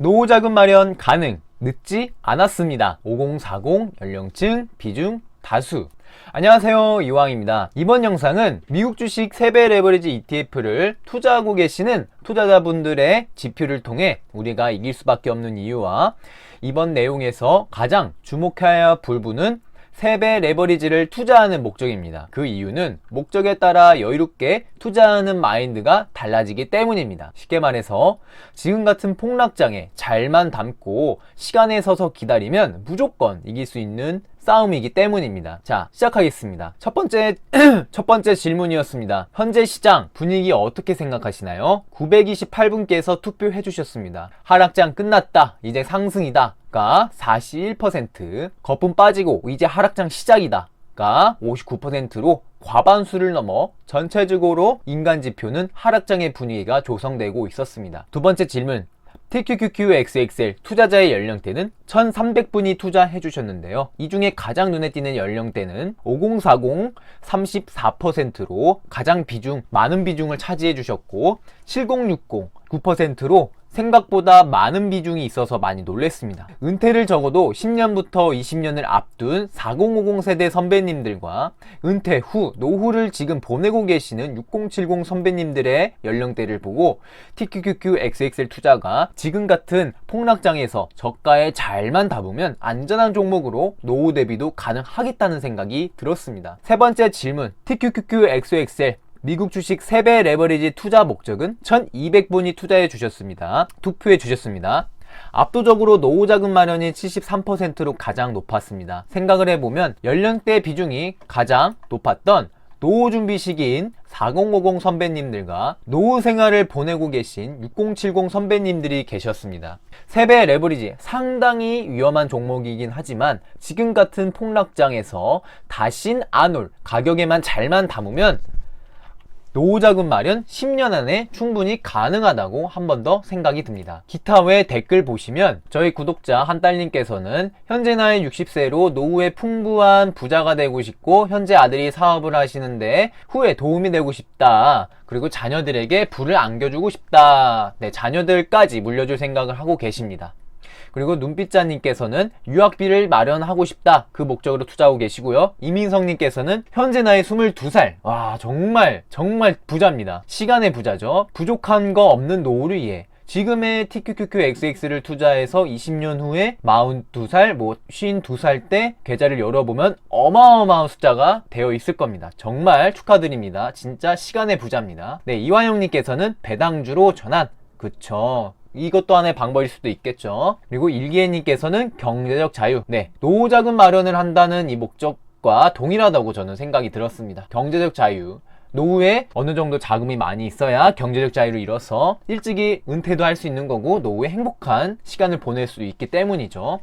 노후 자금 마련 가능. 늦지 않았습니다. 5040 연령층 비중 다수. 안녕하세요. 이왕입니다. 이번 영상은 미국 주식 3배 레버리지 ETF를 투자하고 계시는 투자자분들의 지표를 통해 우리가 이길 수밖에 없는 이유와 이번 내용에서 가장 주목해야 할 부분은 3배 레버리지를 투자하는 목적입니다. 그 이유는 목적에 따라 여유롭게 투자하는 마인드가 달라지기 때문입니다. 쉽게 말해서 지금 같은 폭락장에 잘만 담고 시간에 서서 기다리면 무조건 이길 수 있는 싸움이기 때문입니다. 자, 시작하겠습니다. 첫 번째, 첫 번째 질문이었습니다. 현재 시장 분위기 어떻게 생각하시나요? 928분께서 투표해 주셨습니다. 하락장 끝났다. 이제 상승이다. 가 41%, 거품 빠지고 이제 하락장 시작이다. 가 59%로 과반수를 넘어 전체적으로 인간 지표는 하락장의 분위기가 조성되고 있었습니다. 두 번째 질문. TQQQXXL 투자자의 연령대는 1300분이 투자해 주셨는데요. 이 중에 가장 눈에 띄는 연령대는 5040 34%로 가장 비중, 많은 비중을 차지해 주셨고 7060 9%로 생각보다 많은 비중이 있어서 많이 놀랬습니다. 은퇴를 적어도 10년부터 20년을 앞둔 4050 세대 선배님들과 은퇴 후 노후를 지금 보내고 계시는 6070 선배님들의 연령대를 보고 TQQQXXL 투자가 지금 같은 폭락장에서 저가에 잘만 담으면 안전한 종목으로 노후 대비도 가능하겠다는 생각이 들었습니다. 세 번째 질문 TQQQXXL 미국 주식 3배 레버리지 투자 목적은 1200분이 투자해 주셨습니다. 투표해 주셨습니다. 압도적으로 노후 자금 마련이 73%로 가장 높았습니다. 생각을 해보면 연령대 비중이 가장 높았던 노후 준비 시기인 4050 선배님들과 노후 생활을 보내고 계신 6070 선배님들이 계셨습니다. 3배 레버리지 상당히 위험한 종목이긴 하지만 지금 같은 폭락장에서 다신 안 올 가격에만 잘만 담으면 노후 자금 마련 10년 안에 충분히 가능하다고 한 번 더 생각이 듭니다. 기타 외 댓글 보시면 저희 구독자 한딸님께서는 현재 나이 60세로 노후에 풍부한 부자가 되고 싶고 현재 아들이 사업을 하시는데 후에 도움이 되고 싶다. 그리고 자녀들에게 부를 안겨주고 싶다. 네, 자녀들까지 물려줄 생각을 하고 계십니다. 그리고 눈빛자님께서는 유학비를 마련하고 싶다. 그 목적으로 투자하고 계시고요. 이민성님께서는 현재 나이 22살. 와, 정말, 정말 부자입니다. 시간의 부자죠. 부족한 거 없는 노후를 위해. 지금의 TQQQXX를 투자해서 20년 후에 42살, 뭐 52살 때 계좌를 열어보면 어마어마한 숫자가 되어 있을 겁니다. 정말 축하드립니다. 진짜 시간의 부자입니다. 네, 이화영님께서는 배당주로 전환. 그쵸. 이것도 하나의 방법일 수도 있겠죠. 그리고 일기애님께서는 경제적 자유. 네. 노후자금 마련을 한다는 이 목적과 동일하다고 저는 생각이 들었습니다. 경제적 자유. 노후에 어느 정도 자금이 많이 있어야 경제적 자유를 이뤄서 일찍이 은퇴도 할 수 있는 거고 노후에 행복한 시간을 보낼 수 있기 때문이죠.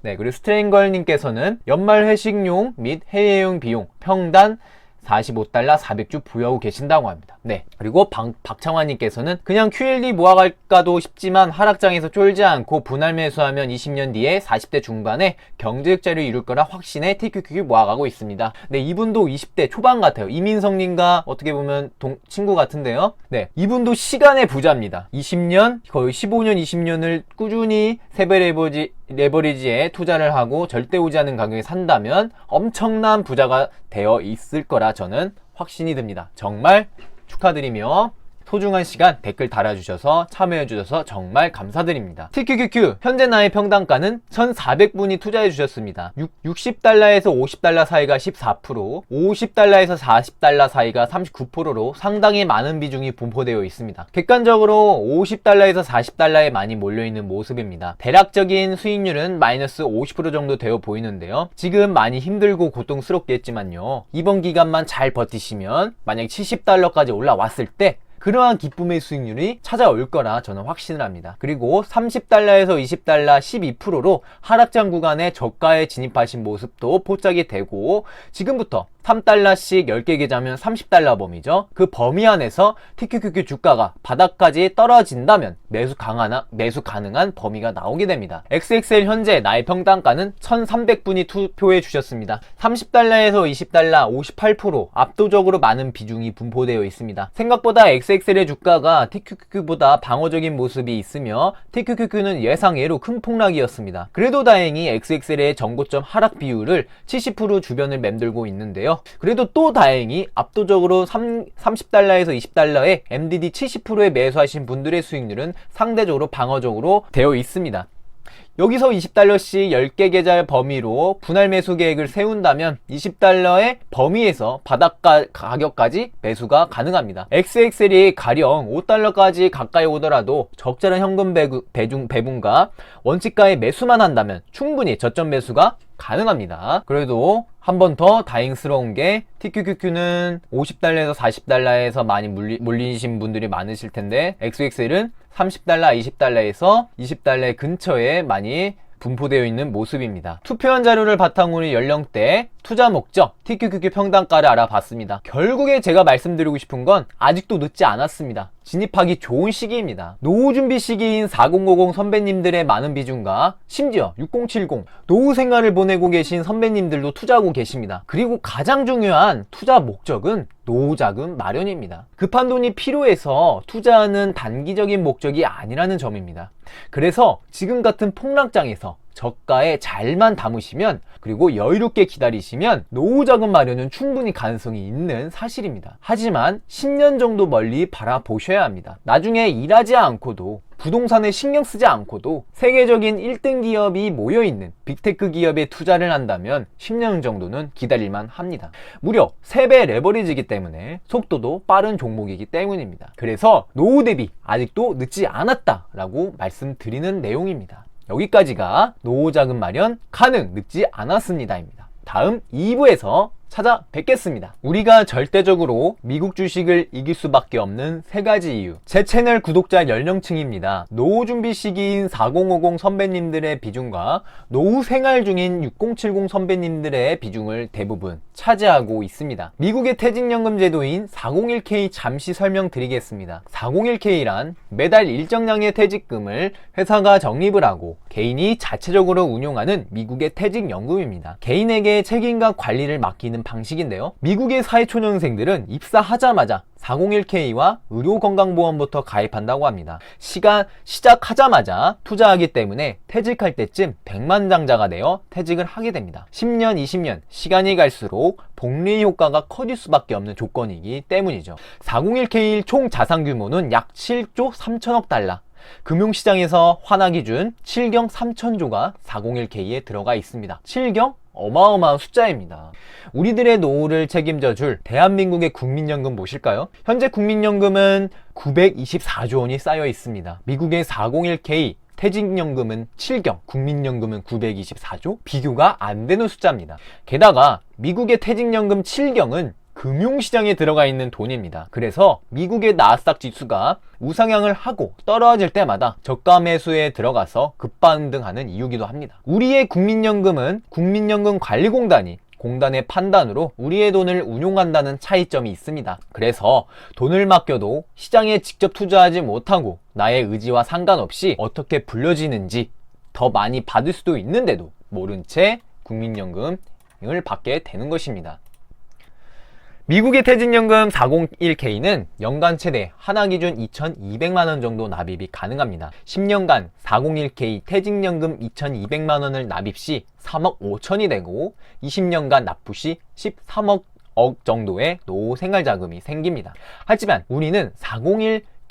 네, 그리고 스트레인걸님께서는 연말 회식용 및 해외여행 비용 평단 45달러 400주 부여하고 계신다고 합니다. 네. 그리고 박, 박창환님께서는 그냥 QLD 모아갈까도 싶지만 하락장에서 쫄지 않고 분할 매수하면 20년 뒤에 40대 중반에 경제적 자를 이룰 거라 확신에 TQQQ 모아가고 있습니다. 네. 이분도 20대 초반 같아요. 이민성님과 어떻게 보면 동, 친구 같은데요. 네. 이분도 시간의 부자입니다. 20년, 거의 15년, 20년을 꾸준히 세배 레버지, 레버리지에 투자를 하고 절대 오지 않은 가격에 산다면 엄청난 부자가 되어 있을 거라 저는 확신이 듭니다. 정말 축하드리며 소중한 시간 댓글 달아주셔서 참여해주셔서 정말 감사드립니다. TQQQ 현재 나의 평단가는 1,400분이 투자해주셨습니다. 60달러에서 50달러 사이가 14%, 50달러에서 40달러 사이가 39%로 상당히 많은 비중이 분포되어 있습니다. 객관적으로 50달러에서 40달러에 많이 몰려있는 모습입니다. 대략적인 수익률은 마이너스 50% 정도 되어 보이는데요. 지금 많이 힘들고 고통스럽겠지만요. 이번 기간만 잘 버티시면 만약 70달러까지 올라왔을 때 그러한 기쁨의 수익률이 찾아올 거라 저는 확신을 합니다. 그리고 30달러에서 20달러 12%로 하락장 구간에 저가에 진입하신 모습도 포착이 되고 지금부터 3달러씩 10개 계좌면 30달러 범위죠. 그 범위 안에서 TQQQ 주가가 바닥까지 떨어진다면 매수 강하나 매수 가능한 범위가 나오게 됩니다. XXL 현재 나의 평단가는 1,300분이 투표해 주셨습니다. 30달러에서 20달러 58% 압도적으로 많은 비중이 분포되어 있습니다. 생각보다 XXL의 주가가 TQQQ보다 방어적인 모습이 있으며 TQQQ는 예상외로 큰 폭락이었습니다. 그래도 다행히 XXL의 전고점 하락 비율을 70% 주변을 맴돌고 있는데요. 그래도 또 다행히 압도적으로 3, 30달러에서 20달러에 MDD 70%에 매수하신 분들의 수익률은 상대적으로 방어적으로 되어 있습니다. 여기서 20달러씩 10개 계좌 범위로 분할 매수 계획을 세운다면 20달러의 범위에서 바닥가 가격까지 매수가 가능합니다. XXL이 가령 5달러까지 가까이 오더라도 적절한 현금 배중, 배분과 원칙가의 매수만 한다면 충분히 저점 매수가 가능합니다. 그래도 한 번 더 다행스러운 게 TQQQ는 50달러에서 40달러에서 많이 물리, 몰리신 분들이 많으실 텐데 XXL은 30달러, 20달러에서 20달러 근처에 많이 분포되어 있는 모습입니다. 투표한 자료를 바탕으로 연령대, 투자 목적, TQQQ 평단가를 알아봤습니다. 결국에 제가 말씀드리고 싶은 건 아직도 늦지 않았습니다. 진입하기 좋은 시기입니다. 노후 준비 시기인 4050 선배님들의 많은 비중과 심지어 6070 노후 생활을 보내고 계신 선배님들도 투자하고 계십니다. 그리고 가장 중요한 투자 목적은 노후 자금 마련입니다. 급한 돈이 필요해서 투자하는 단기적인 목적이 아니라는 점입니다. 그래서 지금 같은 폭락장에서 저가에 잘만 담으시면 그리고 여유롭게 기다리시면 노후 자금 마련은 충분히 가능성이 있는 사실입니다. 하지만 10년 정도 멀리 바라보셔야 합니다. 나중에 일하지 않고도 부동산에 신경 쓰지 않고도 세계적인 1등 기업이 모여있는 빅테크 기업에 투자를 한다면 10년 정도는 기다릴만 합니다. 무려 3배 레버리지이기 때문에 속도도 빠른 종목이기 때문입니다. 그래서 노후 대비 아직도 늦지 않았다라고 말씀드리는 내용입니다. 여기까지가 노후 자금 마련 가능 늦지 않았습니다입니다. 다음 2부에서 찾아뵙겠습니다. 우리가 절대적으로 미국 주식을 이길 수밖에 없는 세 가지 이유. 제 채널 구독자 연령층입니다. 노후 준비 시기인 4050 선배님들의 비중과 노후 생활 중인 6070 선배님들의 비중을 대부분 차지하고 있습니다. 미국의 퇴직연금 제도인 401k 잠시 설명드리겠습니다. 401k란 매달 일정량의 퇴직금을 회사가 적립을 하고 개인이 자체적으로 운용하는 미국의 퇴직연금입니다. 개인에게 책임과 관리를 맡기는 방식인데요. 미국의 사회초년생들은 입사하자마자 401k와 의료건강보험부터 가입한다고 합니다. 시간 시작하자마자 투자하기 때문에 퇴직할 때쯤 백만장자가 되어 퇴직을 하게 됩니다. 10년, 20년 시간이 갈수록 복리 효과가 커질 수밖에 없는 조건이기 때문이죠. 401k 총 자산 규모는 약 7조 3천억 달러. 금융시장에서 환화 기준 7경 3천조가 401k에 들어가 있습니다. 7경 어마어마한 숫자입니다. 우리들의 노후를 책임져 줄 대한민국의 국민연금 보실까요? 현재 국민연금은 924조 원이 쌓여 있습니다. 미국의 401k 퇴직연금은 7경, 국민연금은 924조? 비교가 안 되는 숫자입니다. 게다가 미국의 퇴직연금 7경은 금융시장에 들어가 있는 돈입니다. 그래서 미국의 나스닥 지수가 우상향을 하고 떨어질 때마다 저가 매수에 들어가서 급반등하는 이유기도 합니다. 우리의 국민연금은 국민연금 관리공단이 공단의 판단으로 우리의 돈을 운용한다는 차이점이 있습니다. 그래서 돈을 맡겨도 시장에 직접 투자하지 못하고 나의 의지와 상관없이 어떻게 불려지는지 더 많이 받을 수도 있는데도 모른 채 국민연금을 받게 되는 것입니다. 미국의 퇴직연금 401k는 연간 최대 하나 기준 2,200만 원 정도 납입이 가능합니다. 10년간 401k 퇴직연금 2,200만 원을 납입 시 3억 5천이 되고 20년간 납부 시 13억 억 정도의 노후 생활 자금이 생깁니다. 하지만 우리는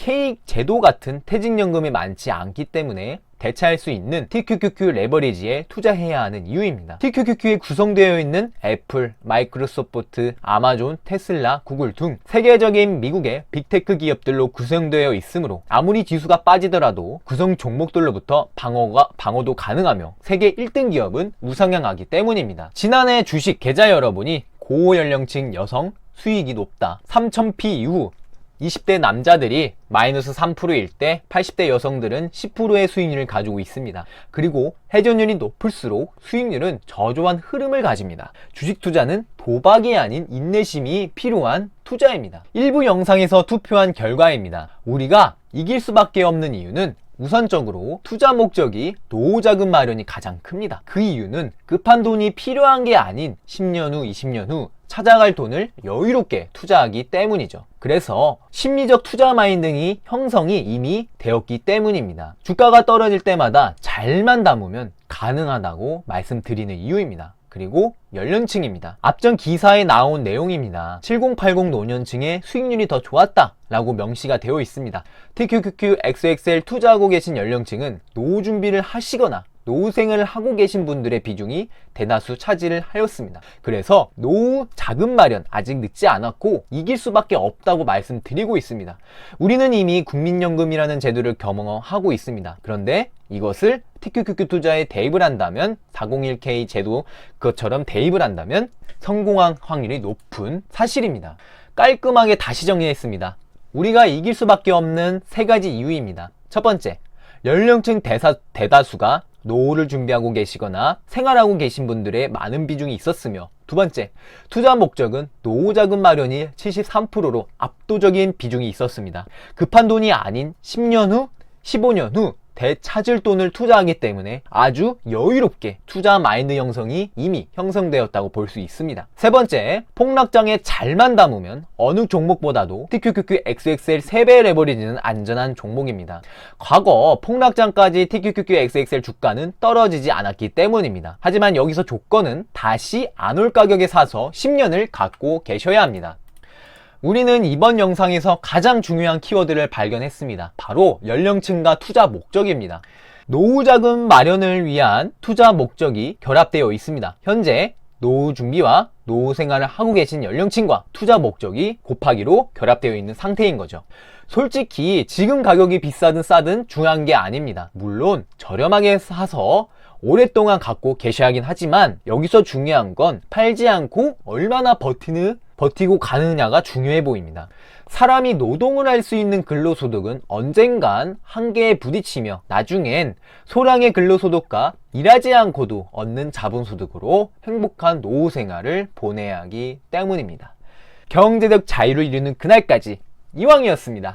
401k 제도 같은 퇴직연금이 많지 않기 때문에 대체할 수 있는 TQQQ 레버리지에 투자해야 하는 이유입니다. TQQQ에 구성되어 있는 애플, 마이크로소프트, 아마존, 테슬라, 구글 등 세계적인 미국의 빅테크 기업들로 구성되어 있으므로 아무리 지수가 빠지더라도 구성 종목들로부터 방어가, 방어도 가능하며 세계 1등 기업은 우상향하기 때문입니다. 지난해 주식 계좌 여러분이 고연령층 여성 수익이 높다. 3000P 이후 20대 남자들이 마이너스 3%일 때 80대 여성들은 10%의 수익률을 가지고 있습니다. 그리고 회전율이 높을수록 수익률은 저조한 흐름을 가집니다. 주식 투자는 도박이 아닌 인내심이 필요한 투자입니다. 일부 영상에서 투표한 결과입니다. 우리가 이길 수밖에 없는 이유는 우선적으로 투자 목적이 노후 자금 마련이 가장 큽니다. 그 이유는 급한 돈이 필요한 게 아닌 10년 후, 20년 후 찾아갈 돈을 여유롭게 투자하기 때문이죠. 그래서 심리적 투자 마인딩이 형성이 이미 되었기 때문입니다. 주가가 떨어질 때마다 잘만 담으면 가능하다고 말씀드리는 이유입니다. 그리고 연령층입니다. 앞전 기사에 나온 내용입니다. 7080 노년층의 수익률이 더 좋았다 라고 명시가 되어 있습니다. TQQQ XXL 투자하고 계신 연령층은 노후 준비를 하시거나 노후생을 하고 계신 분들의 비중이 대다수 차지를 하였습니다. 그래서 노후 자금 마련 아직 늦지 않았고 이길 수밖에 없다고 말씀드리고 있습니다. 우리는 이미 국민연금이라는 제도를 경험하고 있습니다. 그런데 이것을 TQQQ 투자에 대입을 한다면 401k 제도 그것처럼 대입을 한다면 성공한 확률이 높은 사실입니다. 깔끔하게 다시 정리했습니다. 우리가 이길 수밖에 없는 세 가지 이유입니다. 첫 번째, 연령층 대사, 대다수가 노후를 준비하고 계시거나 생활하고 계신 분들의 많은 비중이 있었으며 두 번째, 투자 목적은 노후 자금 마련이 73%로 압도적인 비중이 있었습니다. 급한 돈이 아닌 10년 후, 15년 후 되찾을 돈을 투자하기 때문에 아주 여유롭게 투자 마인드 형성이 이미 형성되었다고 볼 수 있습니다. 세 번째, 폭락장에 잘만 담으면 어느 종목보다도 TQQQ XXL 3배 레버리지는 안전한 종목입니다. 과거 폭락장까지 TQQQ XXL 주가는 떨어지지 않았기 때문입니다. 하지만 여기서 조건은 다시 안 올 가격에 사서 10년을 갖고 계셔야 합니다. 우리는 이번 영상에서 가장 중요한 키워드를 발견했습니다. 바로 연령층과 투자 목적입니다. 노후 자금 마련을 위한 투자 목적이 결합되어 있습니다. 현재 노후 준비와 노후 생활을 하고 계신 연령층과 투자 목적이 곱하기로 결합되어 있는 상태인 거죠. 솔직히 지금 가격이 비싸든 싸든 중요한 게 아닙니다. 물론 저렴하게 사서 오랫동안 갖고 계셔야 하긴 하지만 여기서 중요한 건 팔지 않고 얼마나 버티는 버티고 가느냐가 중요해 보입니다. 사람이 노동을 할 수 있는 근로소득은 언젠간 한계에 부딪히며 나중엔 소량의 근로소득과 일하지 않고도 얻는 자본소득으로 행복한 노후 생활을 보내야 하기 때문입니다. 경제적 자유를 이루는 그날까지 이왕이었습니다.